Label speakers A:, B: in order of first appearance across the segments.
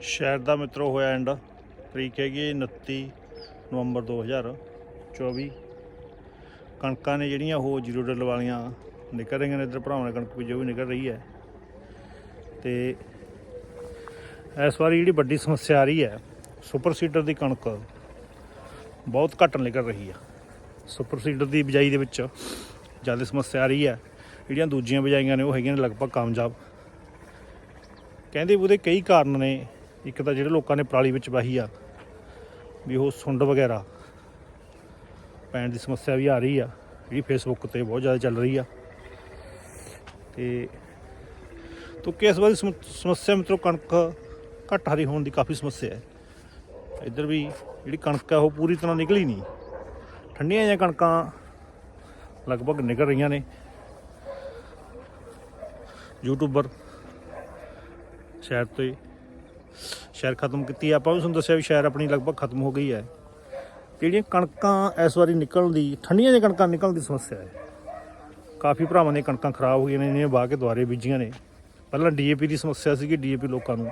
A: ਸ਼ਹਿਰ ਦਾ ਮਿੱਤਰੋ ਹੋਇਆ ਐਂਡ ਤਰੀਕ ਹੈਗੀ ਹੈ 29 ਨਵੰਬਰ 2024 ਕਣਕਾਂ ਨੇ ਜਿਹੜੀਆਂ ਉਹ ਜ਼ੀਰੋ ਡਿਲ ਵਾਲੀਆਂ ਨਿਕਲ ਰਹੀਆਂ ਨੇ, ਇੱਧਰ ਭਰਾਵਾਂ ਨੇ ਕਣਕ ਜੋ ਵੀ ਨਿਕਲ ਰਹੀ ਹੈ। ਤੇ ਇਸ ਵਾਰੀ ਜਿਹੜੀ ਵੱਡੀ ਸਮੱਸਿਆ ਆ ਰਹੀ ਹੈ, ਸੁਪਰ ਸੀਡਰ ਦੀ ਕਣਕ ਬਹੁਤ ਘੱਟ ਨਿਕਲ ਰਹੀ ਆ। ਸੁਪਰ ਸੀਡਰ ਦੀ ਬਿਜਾਈ ਦੇ ਵਿੱਚ ਜ਼ਿਆਦਾ ਸਮੱਸਿਆ ਆ ਰਹੀ ਹੈ। ਜਿਹੜੀਆਂ ਦੂਜੀਆਂ ਬਿਜਾਈਆਂ ਨੇ ਉਹ ਹੈਗੀਆਂ ਨੇ ਲਗਭਗ ਕਾਮਯਾਬ। ਕਹਿੰਦੇ ਉਹਦੇ ਕਈ ਕਾਰਨ ਨੇ। ਇੱਕ ਤਾਂ ਜਿਹੜੇ ਲੋਕਾਂ ਨੇ ਪਰਾਲੀ ਵਿੱਚ ਵਾਹੀ ਆ, ਵੀ ਉਹ ਸੁੰਡ ਵਗੈਰਾ ਪੈਣ ਦੀ ਸਮੱਸਿਆ ਵੀ ਆ ਰਹੀ ਆ, ਜਿਹੜੀ ਫੇਸਬੁੱਕ ਤੇ ਬਹੁਤ ਜ਼ਿਆਦਾ ਚੱਲ ਰਹੀ ਆ। ਤੇ ਤੋ ਕਿਸ ਵਾਰੀ ਸਮ- ਸਮੱਸਿਆ ਮਿੱਤਰੋ ਕਣਕ ਘੱਟ ਹਰੀ ਹੋਣ ਦੀ ਕਾਫੀ ਸਮੱਸਿਆ ਹੈ। ਇੱਧਰ ਵੀ ਜਿਹੜੀ ਕਣਕ ਹੈ ਉਹ ਪੂਰੀ ਤਰ੍ਹਾਂ ਨਿਕਲੀ ਨਹੀਂ। ਠੰਡੀਆਂ ਜਿਹੀਆਂ ਕਣਕਾਂ ਲਗਭਗ ਨਿਕਲ ਰਹੀਆਂ ਨੇ। ਯੂਟਿਊਬਰ ਸ਼ਹਿਰ ਤੋਂ ਸ਼ਹਿਰ ਖਤਮ ਕੀਤੀ ਹੈ। ਆਪਾਂ ਵੀ ਤੁਹਾਨੂੰ ਦੱਸਿਆ ਵੀ ਸ਼ਹਿਰ ਆਪਣੀ ਲਗਭਗ ਖਤਮ ਹੋ ਗਈ ਹੈ। ਜਿਹੜੀਆਂ ਕਣਕਾਂ ਇਸ ਵਾਰੀ ਨਿਕਲਣ ਦੀ, ਠੰਡੀਆਂ ਦੀਆਂ ਕਣਕਾਂ ਨਿਕਲਣ ਦੀ ਸਮੱਸਿਆ ਹੈ। ਕਾਫੀ ਭਰਾਵਾਂ ਦੀਆਂ ਕਣਕਾਂ ਖਰਾਬ ਹੋ ਗਈਆਂ ਨੇ ਇਹਨੇ ਵਾਹ ਕੇ ਦੁਆਰੇ ਬੀਜੀਆਂ ਨੇ। ਪਹਿਲਾਂ ਡੀਏਪੀ ਦੀ ਸਮੱਸਿਆ ਸੀਗੀ ਡੀਏਪੀ ਲੋਕਾਂ ਨੂੰ।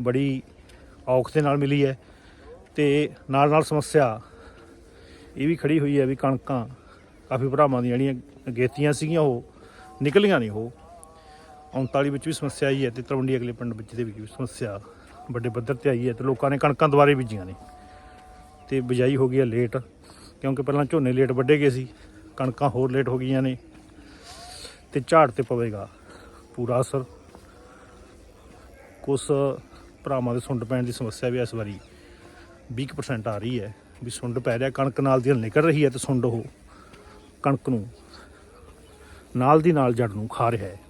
A: ਬੜੀ ਔਖ ਦੇ ਨਾਲ ਮਿਲੀ ਹੈ ਤੇ ਨਾਲ ਨਾਲ ਸਮੱਸਿਆ ਇਹ ਵੀ ਖੜੀ ਹੋਈ ਹੈ ਵੀ ਕਣਕਾਂ, ਕਾਫੀ ਭਰਾਵਾਂ ਦੀਆਂ ਜਿਹੜੀਆਂ ਗੇਤੀਆਂ ਸੀਗੀਆਂ, ਉਹ ਨਿਕਲੀਆਂ ਨਹੀਂ, ਉਹ। 39 ਵਿੱਚ ਵੀ ਸਮੱਸਿਆ ਆਈ ਹੈ ਤੇ ਤਲਵੰਡੀ ਅਗਲੇ ਪਿੰਡ ਵਿੱਚ ਦੇ ਵਿੱਚ ਵੀ ਸਮੱਸਿਆ ਵੱਡੇ ਪੱਧਰ ਤੇ ਆਈ ਹੈ ਤੇ ਲੋਕਾਂ ਨੇ ਕਣਕਾਂ ਦੁਬਾਰੇ ਬੀਜੀਆਂ ਨੇ। ਤੇ ਬਿਜਾਈ ਹੋ ਗਈ ਹੈ ਲੇਟ, ਕਿਉਂਕਿ ਪਹਿਲਾਂ ਝੋਨੇ ਲੇਟ ਵੱਢੇ ਗਏ ਸੀ, ਕਣਕਾਂ ਹੋਰ ਲੇਟ ਹੋ ਗਈਆਂ ਨੇ, ਤੇ ਝਾੜ ਤੇ ਪਵੇਗਾ ਪੂਰਾ ਅਸਰ। ਕੁਝ ਭਰਾਵਾਂ ਦੇ ਸੁੰਡ ਪੈਣ ਦੀ ਸਮੱਸਿਆ ਵੀ ਇਸ ਵਾਰੀ 20% ਆ ਰਹੀ ਹੈ, ਵੀ ਸੁੰਡ ਪੈ ਰਿਹਾ, ਕਣਕ ਨਾਲ ਦੀ ਨਿਕਲ ਰਹੀ ਹੈ ਤੇ ਸੁੰਡ ਉਹ ਕਣਕ ਨੂੰ ਨਾਲ ਦੀ ਨਾਲ ਜੜ ਨੂੰ ਖਾ ਰਿਹਾ ਹੈ।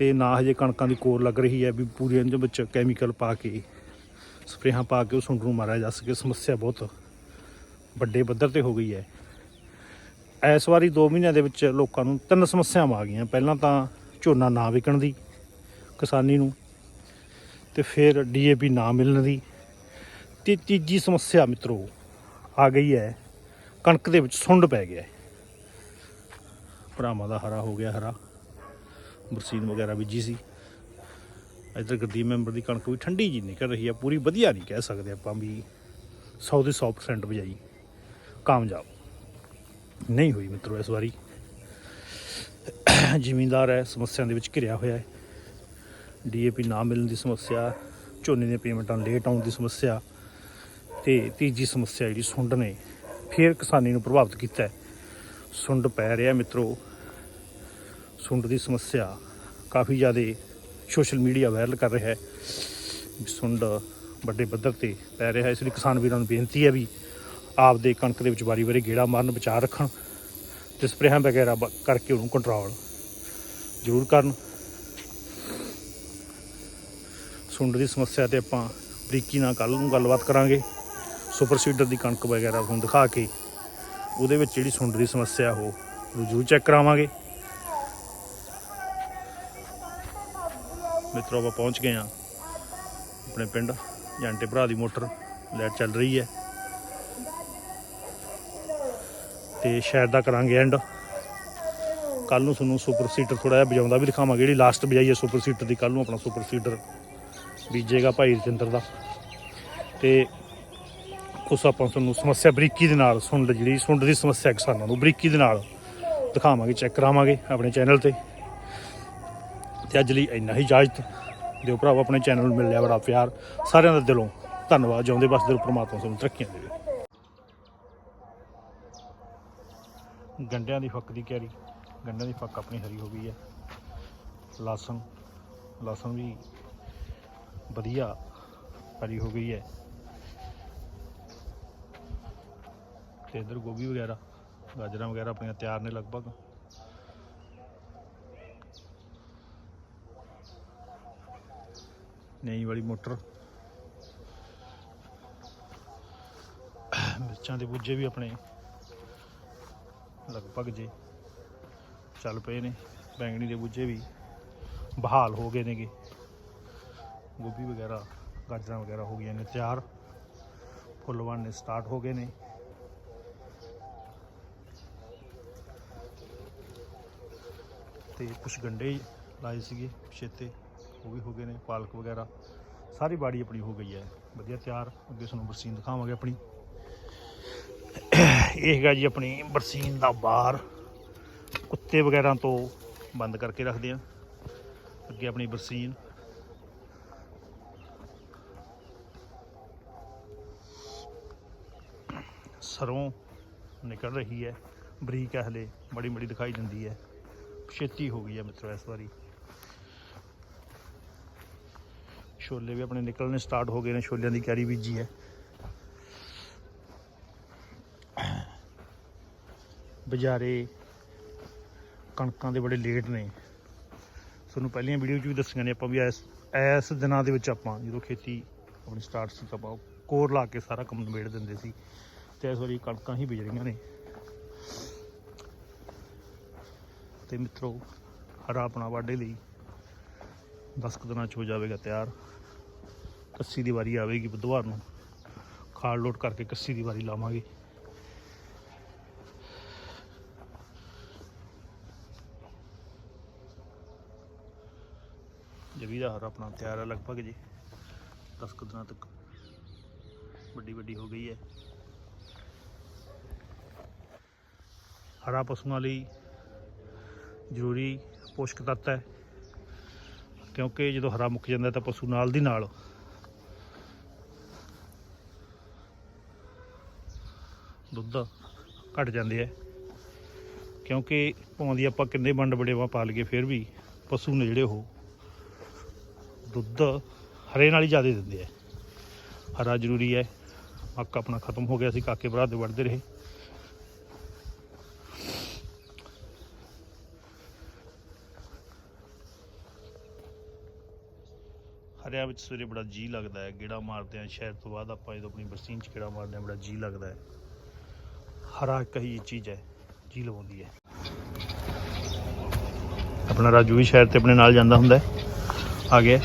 A: ਤੇ ਨਾ ਹਜੇ ਕਣਕਾਂ ਦੀ ਕੋਰ ਲੱਗ ਰਹੀ ਹੈ ਵੀ ਪੂਰੇ ਇਹਦੇ ਵਿੱਚ ਕੈਮੀਕਲ ਪਾ ਕੇ, ਸਪਰੇਹਾਂ ਪਾ ਕੇ ਉਹ ਸੁੰਡ ਨੂੰ ਮਾਰਿਆ ਜਾ ਸਕੇ। ਸਮੱਸਿਆ ਬਹੁਤ ਵੱਡੇ ਪੱਧਰ ਤੇ ਹੋ ਗਈ ਹੈ। ਇਸ ਵਾਰੀ 2 ਮਹੀਨਿਆਂ ਦੇ ਵਿੱਚ ਲੋਕਾਂ ਨੂੰ ਤਿੰਨ ਸਮੱਸਿਆਵਾਂ ਆ ਗਈਆਂ। ਪਹਿਲਾਂ ਤਾਂ ਝੋਨਾ ਨਾ ਵਿਕਣ ਦੀ, ਕਿਸਾਨੀ ਨੂੰ, ਤੇ ਫਿਰ ਡੀਏਪੀ ਨਾ ਮਿਲਣ ਦੀ। ਤੇ ਤੀਜੀ ਸਮੱਸਿਆ ਮਿੱਤਰੋ ਆ ਗਈ ਹੈ, ਕਣਕ ਦੇ ਵਿੱਚ ਸੁੰਡ ਪੈ ਗਿਆ ਹੈ। ਭਰਾਵਾਂ ਦਾ ਹਰਾ ਹੋ ਗਿਆ ਹਰਾ। ਬਰਸੀਨ ਵਗੈਰਾ ਬੀਜੀ ਸੀ। ਇੱਧਰ ਗੁਰਦੀਪ ਮੈਂਬਰ ਦੀ ਕਣਕ ਵੀ ਠੰਡੀ ਜੀ ਨਿਕਲ ਰਹੀ ਹੈ ਪੂਰੀ ਵਧੀਆ ਨਹੀਂ ਕਹਿ ਸਕਦੇ ਆਪਾਂ ਵੀ 100 ਦੇ 100% ਬਜਾਈ। ਕਾਮਯਾਬ। ਨਹੀਂ ਹੋਈ ਮਿੱਤਰੋ ਇਸ ਵਾਰੀ। ਜ਼ਿਮੀਂਦਾਰ ਹੈ, ਸਮੱਸਿਆ ਦੇ ਵਿੱਚ ਘਿਰਿਆ ਹੋਇਆ ਹੈ। ਡੀਏਪੀ ਨਾ ਮਿਲਣ ਦੀ ਸਮੱਸਿਆ, ਝੋਨੇ ਦੀਆਂ ਪੇਮੈਂਟਾਂ ਲੇਟ ਆਉਣ ਦੀ ਸਮੱਸਿਆ ਤੇ ਤੀਜੀ ਸਮੱਸਿਆ ਜਿਹੜੀ ਸੁੰਡ ਨੇ, ਫੇਰ ਕਿਸਾਨੀ ਨੂੰ ਪ੍ਰਭਾਵਿਤ ਕੀਤਾ ਹੈ। ਸੁੰਡ ਪੈ ਰਿਹਾ ਮਿੱਤਰੋ। ਸੁੰਡ ਦੀ ਸਮੱਸਿਆ ਕਾਫੀ ਜ਼ਿਆਦਾ ਸੋਸ਼ਲ ਮੀਡੀਆ ਵਾਇਰਲ ਕਰ ਰਿਹਾ ਹੈ। ਸੁੰਡ ਵੱਡੇ ਪੱਧਰ ਤੇ ਪੈ ਰਿਹਾ ਹੈ। ਇਸ ਲਈ ਕਿਸਾਨ ਵੀਰਾਂ ਨੂੰ ਬੇਨਤੀ ਹੈ ਵੀ ਆਪਦੇ ਕਣਕ ਦੇ ਵਿੱਚ ਵਾਰੀ-ਵਾਰੀ ਗੇੜਾ ਮਾਰਨ ਬਚਾ ਰੱਖਣ ਤੇ ਸਪਰੇਹਾਂ ਵਗੈਰਾ ਬ- ਕਰਕੇ ਉਹਨੂੰ ਕੰਟਰੋਲ ਜ਼ਰੂਰ ਕਰਨ। ਸੁੰਡ ਦੀ ਸਮੱਸਿਆ ਤੇ ਆਪਾਂ ਬਰੀਕੀ ਨਾਲ ਕੱਲ ਨੂੰ ਗੱਲਬਾਤ ਕਰਾਂਗੇ। ਸੁਪਰ ਸੀਡਰ ਦੀ ਕਣਕ ਵਗੈਰਾ ਤੁਹਾਨੂੰ ਦਿਖਾ ਕੇ ਉਹਦੇ ਵਿੱਚ ਜਿਹੜੀ ਸੁੰਡ ਦੀ ਸਮੱਸਿਆ ਉਹ ਜ਼ਰੂਰ ਚੈੱਕ ਕਰਾਵਾਂਗੇ। ਮਿੱਤਰੋ, ਆਪਾਂ ਪਹੁੰਚ ਗਏ ਆ ਆਪਣੇ ਪਿੰਡ ਜਾਂਟੇ ਭਰਾ ਦੀ ਮੋਟਰ ਲਾਈਟ ਚੱਲ ਰਹੀ ਹੈ। ਤੇ ਸ਼ਾਇਦ ਦਾ ਕਰਾਂਗੇ ਐਂਡ ਕੱਲ ਨੂੰ ਤੁਹਾਨੂੰ ਸੁਪਰ ਸੀਟਰ ਥੋੜਾ ਜਿਹਾ ਵਜਾਉਂਦਾ ਵੀ ਦਿਖਾਵਾਂਗੇ, ਜਿਹੜੀ ਲਾਸਟ ਵਜਾਈ ਹੈ ਸੁਪਰ ਸੀਟਰ ਦੀ ਕੱਲ ਨੂੰ ਆਪਣਾ ਸੁਪਰ ਸੀਟਰ ਬੀਜੇਗਾ ਭਾਈ ਰਜਿੰਦਰ ਦਾ। ਤੇ ਕੁਛ ਆਪਾਂ ਤੁਹਾਨੂੰ ਸਮੱਸਿਆ ਬਰੀਕੀ ਦੇ ਨਾਲ, ਸੁੰਡ ਜਿਹੜੀ ਸੁੰਡ ਦੀ ਸਮੱਸਿਆ ਕਿਸਾਨਾਂ ਨੂੰ ਬਰੀਕੀ ਦੇ ਨਾਲ ਦਿਖਾਵਾਂਗੇ ਚੈੱਕ ਕਰਾਵਾਂਗੇ ਆਪਣੇ ਚੈਨਲ ਤੇ। ਤੇ ਅੱਜ ਲਈ ਇੰਨਾ ਹੀ ਇਜਾਜ਼ਤ। ਦਿਓ ਭਰਾਵੋ, ਆਪਣੇ ਚੈਨਲ ਨੂੰ ਮਿਲ ਲਿਆ ਬੜਾ ਪਿਆਰ। ਸਾਰਿਆਂ ਦਾ ਦਿਲੋਂ ਧੰਨਵਾਦ। ਜਿਉਂਦੇ ਬਸਦੇ ਰਹੋ, ਪ੍ਰਮਾਤਮਾ ਤੁਹਾਨੂੰ ਤਰੱਕੀਆਂ ਦੇਵੇ। ਗੰਡਿਆਂ ਦੀ ਫੱਕ ਦੀ ਕਿਆਰੀ। ਗੰਡਿਆਂ ਦੀ ਫੱਕ ਆਪਣੀ ਹਰੀ ਹੋ ਗਈ ਹੈ। ਲਸਣ ਲਸਣ ਵੀ ਵਧੀਆ ਹਰੀ ਹੋ ਗਈ ਹੈ। ਤੇ ਇਧਰ ਗੋਭੀ ਵਗੈਰਾ, ਗਾਜਰਾਂ ਵਗੈਰਾ ਆਪਣੀਆਂ ਤਿਆਰ ਨੇ ਲਗਭਗ। ਨਈ ਵਾਲੀ ਮੋਟਰ। ਮਿਰਚਾਂ ਦੇ ਬੁੱਝੇ ਵੀ ਆਪਣੇ। ਲਗਭਗ ਜੇ ਚੱਲ ਪਏ ਨੇ, ਬੈਂਗਣੀ ਦੇ ਬੁੱਝੇ ਵੀ ਬਹਾਲ ਹੋ ਗਏ ਨੇਗੇ। ਗੋਭੀ ਵਗੈਰਾ, ਗਾਜਰਾਂ ਵਗੈਰਾ ਹੋ ਗਈਆਂ ਨੇ ਤਿਆਰ। ਫੁੱਲ ਬਣਨੇ ਸਟਾਰਟ ਹੋ ਗਏ ਨੇ। ਤੇ ਕੁਝ ਗੰਡੇ ਲਾਏ ਸੀਗੇ ਛੇਤੇ ਉਹ ਵੀ ਹੋ ਗਏ ਨੇ, ਪਾਲਕ ਵਗੈਰਾ। ਸਾਰੀ ਬਾੜੀ ਆਪਣੀ ਹੋ ਗਈ ਹੈ। ਵਧੀਆ ਤਿਆਰ। ਅੱਗੇ ਤੁਹਾਨੂੰ ਬਰਸੀਨ ਦਿਖਾਵਾਂਗੇ ਆਪਣੀ। ਇਹ ਹੈਗਾ ਜੀ ਆਪਣੀ ਬਰਸੀਨ ਦਾ ਬਾਰ। ਕੁੱਤੇ ਵਗੈਰਾ ਤੋਂ ਬੰਦ ਕਰਕੇ ਰੱਖਦੇ ਆ ਅੱਗੇ ਆਪਣੀ ਬਰਸੀਨ। ਸਰੋਂ ਨਿਕਲ ਰਹੀ ਹੈ। ਬਰੀਕ ਹੈ ਹਲੇ। ਬੜੀ ਬੜੀ ਦਿਖਾਈ ਦਿੰਦੀ ਹੈ। ਛੇਤੀ ਹੋ ਗਈ ਹੈ ਮਿੱਤਰੋ, ਇਸ ਵਾਰੀ। ਛੋਲੇ ਵੀ ਆਪਣੇ ਨਿਕਲਣੇ ਸਟਾਰਟ ਹੋ ਗਏ ਨੇ, ਛੋਲਿਆਂ ਦੀ ਕਿਆਰੀ ਬੀਜੀ ਹੈ। ਬਜ਼ਾਰੇ ਕਣਕਾਂ ਦੇ ਬੜੇ ਲੇਟ ਨੇ। ਤੁਹਾਨੂੰ ਪਹਿਲੀਆਂ ਵੀਡੀਓ 'ਚ ਵੀ ਦੱਸੀਆਂ ਨੇ ਆਪਾਂ ਵੀ ਇਸ ਇਸ ਦਿਨਾਂ ਦੇ ਵਿੱਚ ਆਪਾਂ ਜਦੋਂ ਖੇਤੀ ਆਪਣੀ ਸਟਾਰਟ ਸੀ ਤਾਂ ਆਪਾਂ ਕੋਰ ਲਾ ਕੇ ਸਾਰਾ ਕੰਮ ਨਿਬੇੜ ਦਿੰਦੇ ਸੀ ਤੇ ਇਸ ਵਾਰੀ ਕਣਕਾਂ ਹੀ ਬੀਜ ਰਹੀਆਂ ਨੇ। ਤੇ ਮਿੱਤਰੋ, ਹਰਾ ਆਪਣਾ ਵਾਢੇ ਲਈ 10 ਕੁ ਦਿਨਾਂ ਚ ਹੋ ਜਾਵੇਗਾ ਤਿਆਰ। ਕੱਸੀ ਦੀ ਵਾਰੀ ਆਵੇਗੀ ਬੁੱਧਵਾਰ ਨੂੰ। ਖਾਲ ਲੋਟ ਕਰਕੇ ਕੱਸੀ ਦੀ ਵਾਰੀ ਲਾਵਾਂਗੇ। ਜਵੀ ਦਾ ਹਰ ਆਪਣਾ ਤਿਆਰ ਹੈ ਲਗਭਗ ਜੀ। 10 ਕੁ ਦਿਨਾਂ ਤੱਕ ਵੱਡੀ ਵੱਡੀ ਹੋ ਗਈ ਹੈ। ਹਰਾ ਪਸ਼ੂਆਂ ਲਈ ਜ਼ਰੂਰੀ ਪੋਸ਼ਕ ਤੱਤ ਹੈ। ਕਿਉਂਕਿ ਜਦੋਂ ਹਰਾ ਮੁੱਕ ਜਾਂਦਾ ਤਾਂ ਪਸ਼ੂ ਨਾਲ ਦੀ ਨਾਲ ਦੁੱਧ ਘਟ ਜਾਂਦੇ ਆ ਕਿਉਂਕਿ ਭਾਵੇਂ ਦੀ ਆਪਾਂ ਕਿੰਨੇ ਵੰਡ ਬੜੇਵਾ ਪਾ ਲਈਏ, ਫਿਰ ਵੀ ਪਸ਼ੂ ਨੇ ਜਿਹੜੇ ਉਹ ਦੁੱਧ ਹਰੇ ਨਾਲ ਹੀ ਜ਼ਿਆਦਾ ਦਿੰਦੇ ਆ। ਹਰਾ ਜ਼ਰੂਰੀ ਹੈ। ਮੱਕ ਆਪਣਾ ਖਤਮ ਹੋ ਗਿਆ ਸੀ, ਕਾਕੇ ਭਰਾ ਦੇ ਵੜਦੇ ਰਹੇ। ਹਰਿਆਂ ਵਿੱਚ ਸਵੇਰੇ ਬੜਾ ਜੀ ਲੱਗਦਾ ਹੈ। ਗੇੜਾ ਮਾਰਦੇ ਆ ਸ਼ਹਿਰ ਤੋਂ ਬਾਅਦ ਆਪਾਂ ਜਦੋਂ ਆਪਣੀ ਬਰਸੀਨ ਚ ਗੇੜਾ ਮਾਰਦੇ ਆ ਬੜਾ ਜੀ ਲੱਗਦਾ ਹੈ। ਹਰਾ ਇੱਕ ਹੀ ਚੀਜ਼ ਹੈ ਜੀ ਲਵਾਉਂਦੀ ਹੈ। ਆਪਣਾ ਰਾਜੂ ਵੀ ਸ਼ਹਿਰ ਤੇ ਆਪਣੇ ਨਾਲ ਜਾਂਦਾ ਹੁੰਦਾ ਆ ਗਿਆ।